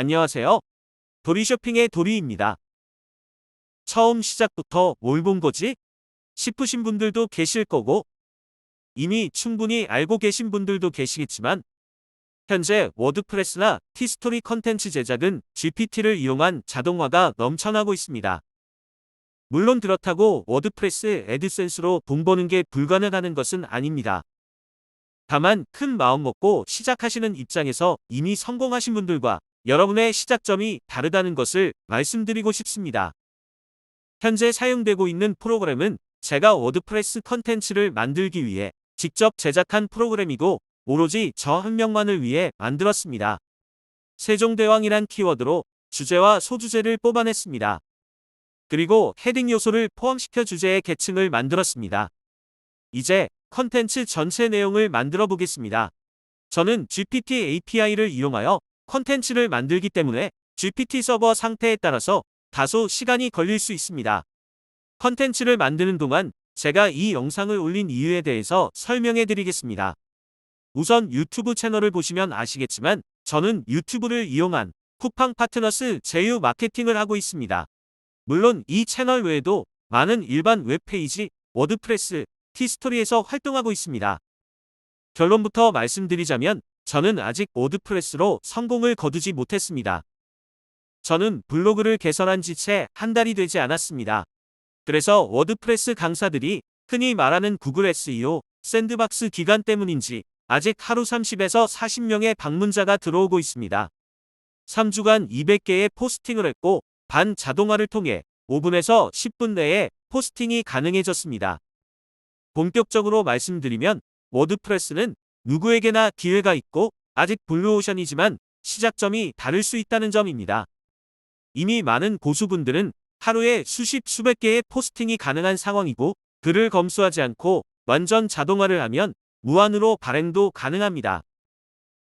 안녕하세요. 도리 쇼핑의 도리입니다. 처음 시작부터 뭘 본 거지? 싶으신 분들도 계실 거고, 이미 충분히 알고 계신 분들도 계시겠지만, 현재 워드프레스나 티스토리 컨텐츠 제작은 GPT를 이용한 자동화가 넘쳐나고 있습니다. 물론 그렇다고 워드프레스 애드센스로 돈 버는 게 불가능하는 것은 아닙니다. 다만 큰 마음 먹고 시작하시는 입장에서 이미 성공하신 분들과 여러분의 시작점이 다르다는 것을 말씀드리고 싶습니다. 현재 사용되고 있는 프로그램은 제가 워드프레스 컨텐츠를 만들기 위해 직접 제작한 프로그램이고 오로지 저 한 명만을 위해 만들었습니다. 세종대왕이란 키워드로 주제와 소주제를 뽑아냈습니다. 그리고 헤딩 요소를 포함시켜 주제의 계층을 만들었습니다. 이제 컨텐츠 전체 내용을 만들어 보겠습니다. 저는 GPT API를 이용하여 컨텐츠를 만들기 때문에 GPT 서버 상태에 따라서 다소 시간이 걸릴 수 있습니다. 컨텐츠를 만드는 동안 제가 이 영상을 올린 이유에 대해서 설명해 드리겠습니다. 우선 유튜브 채널을 보시면 아시겠지만 저는 유튜브를 이용한 쿠팡 파트너스 제휴 마케팅을 하고 있습니다. 물론 이 채널 외에도 많은 일반 웹페이지, 워드프레스, 티스토리에서 활동하고 있습니다. 결론부터 말씀드리자면 저는 아직 워드프레스로 성공을 거두지 못했습니다. 저는 블로그를 개설한 지 채 한 달이 되지 않았습니다. 그래서 워드프레스 강사들이 흔히 말하는 구글 SEO, 샌드박스 기간 때문인지 아직 하루 30에서 40명의 방문자가 들어오고 있습니다. 3주간 200개의 포스팅을 했고 반 자동화를 통해 5분에서 10분 내에 포스팅이 가능해졌습니다. 본격적으로 말씀드리면 워드프레스는 누구에게나 기회가 있고 아직 블루오션이지만 시작점이 다를 수 있다는 점입니다. 이미 많은 고수분들은 하루에 수십 수백 개의 포스팅이 가능한 상황이고 글을 검수하지 않고 완전 자동화를 하면 무한으로 발행도 가능합니다.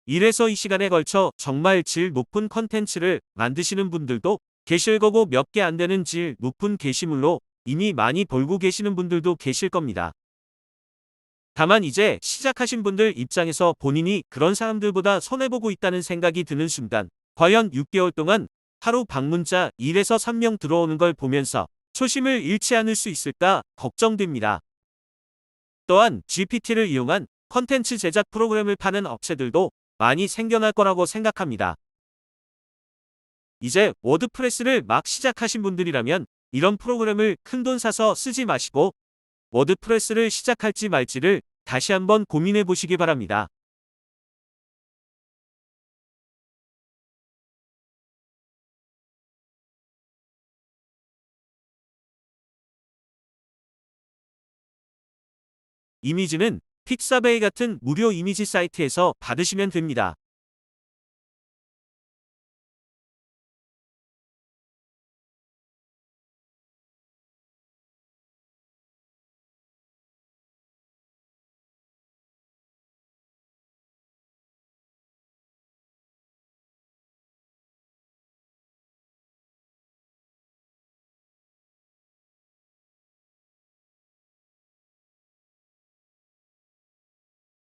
이래서 이 시간에 걸쳐 정말 질 높은 컨텐츠를 만드시는 분들도 계실 거고 몇 개 안 되는 질 높은 게시물로 이미 많이 벌고 계시는 분들도 계실 겁니다. 다만 이제 시작하신 분들 입장에서 본인이 그런 사람들보다 손해보고 있다는 생각이 드는 순간 과연 6개월 동안 하루 방문자 1에서 3명 들어오는 걸 보면서 초심을 잃지 않을 수 있을까 걱정됩니다. 또한 GPT를 이용한 컨텐츠 제작 프로그램을 파는 업체들도 많이 생겨날 거라고 생각합니다. 이제 워드프레스를 막 시작하신 분들이라면 이런 프로그램을 큰 돈 사서 쓰지 마시고 워드프레스를 시작할지 말지를 다시 한번 고민해 보시기 바랍니다. 이미지는 픽사베이 같은 무료 이미지 사이트에서 받으시면 됩니다.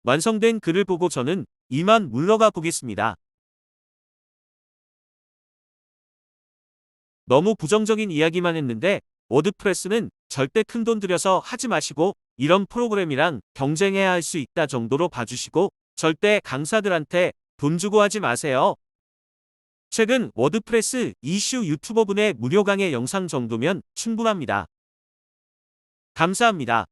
완성된 글을 보고 저는 이만 물러가 보겠습니다. 너무 부정적인 이야기만 했는데 워드프레스는 절대 큰 돈 들여서 하지 마시고 이런 프로그램이랑 경쟁해야 할 수 있다 정도로 봐주시고 절대 강사들한테 돈 주고 하지 마세요. 최근 워드프레스 이슈 유튜버분의 무료 강의 영상 정도면 충분합니다. 감사합니다.